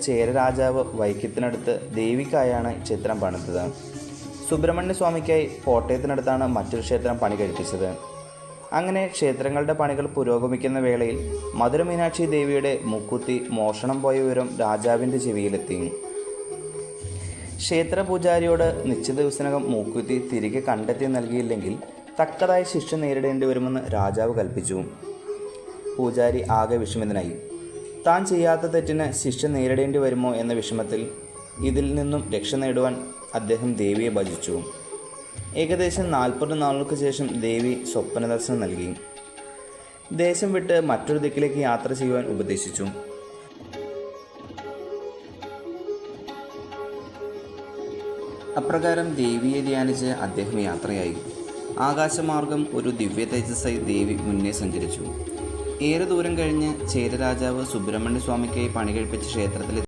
ചേര രാജാവ് വൈക്കത്തിനടുത്ത് ദേവിക്കായാണ് ക്ഷേത്രം പണിതത്. സുബ്രഹ്മണ്യ സ്വാമിക്കായി കോട്ടയത്തിനടുത്താണ് മറ്റൊരു ക്ഷേത്രം പണി കഴിപ്പിച്ചത്. അങ്ങനെ ക്ഷേത്രങ്ങളുടെ പണികൾ പുരോഗമിക്കുന്ന വേളയിൽ മധുരമീനാക്ഷി ദേവിയുടെ മുക്കുത്തി മോഷണം പോയ വിവരം രാജാവിന്റെ ചെവിയിലെത്തി. ക്ഷേത്ര പൂജാരിയോട് നിശ്ചിത ദിവസത്തിനകം മൂക്കുത്തി തിരികെ കണ്ടെത്തി നൽകിയില്ലെങ്കിൽ തക്കതായ ശിക്ഷ നേരിടേണ്ടി വരുമെന്ന് രാജാവ് കൽപ്പിച്ചു. പൂജാരി ആകെ വിഷമിതനായി. താൻ ചെയ്യാത്ത തെറ്റിന് ശിക്ഷ നേരിടേണ്ടി വരുമോ എന്ന വിഷമത്തിൽ ഇതിൽ നിന്നും രക്ഷ നേടുവാൻ അദ്ദേഹം ദേവിയെ ഭജിച്ചു. ഏകദേശം നാൽപ്പത് നാളുകൾക്ക് ശേഷം ദേവി സ്വപ്ന ദർശനം നൽകി. ദേശം വിട്ട് മറ്റൊരു ദിക്കിലേക്ക് യാത്ര ചെയ്യുവാൻ ഉപദേശിച്ചു. അപ്രകാരം ദേവിയെ ധ്യാനിച്ച് അദ്ദേഹം യാത്രയായി. ആകാശമാർഗം ഒരു ദിവ്യ തേജസ്സായി ദേവി മുന്നേ സഞ്ചരിച്ചു. ഏറെ ദൂരം കഴിഞ്ഞ് ചേരരാജാവ് സുബ്രഹ്മണ്യ സ്വാമിക്കായി പണി കഴിപ്പിച്ച ക്ഷേത്രത്തിൽ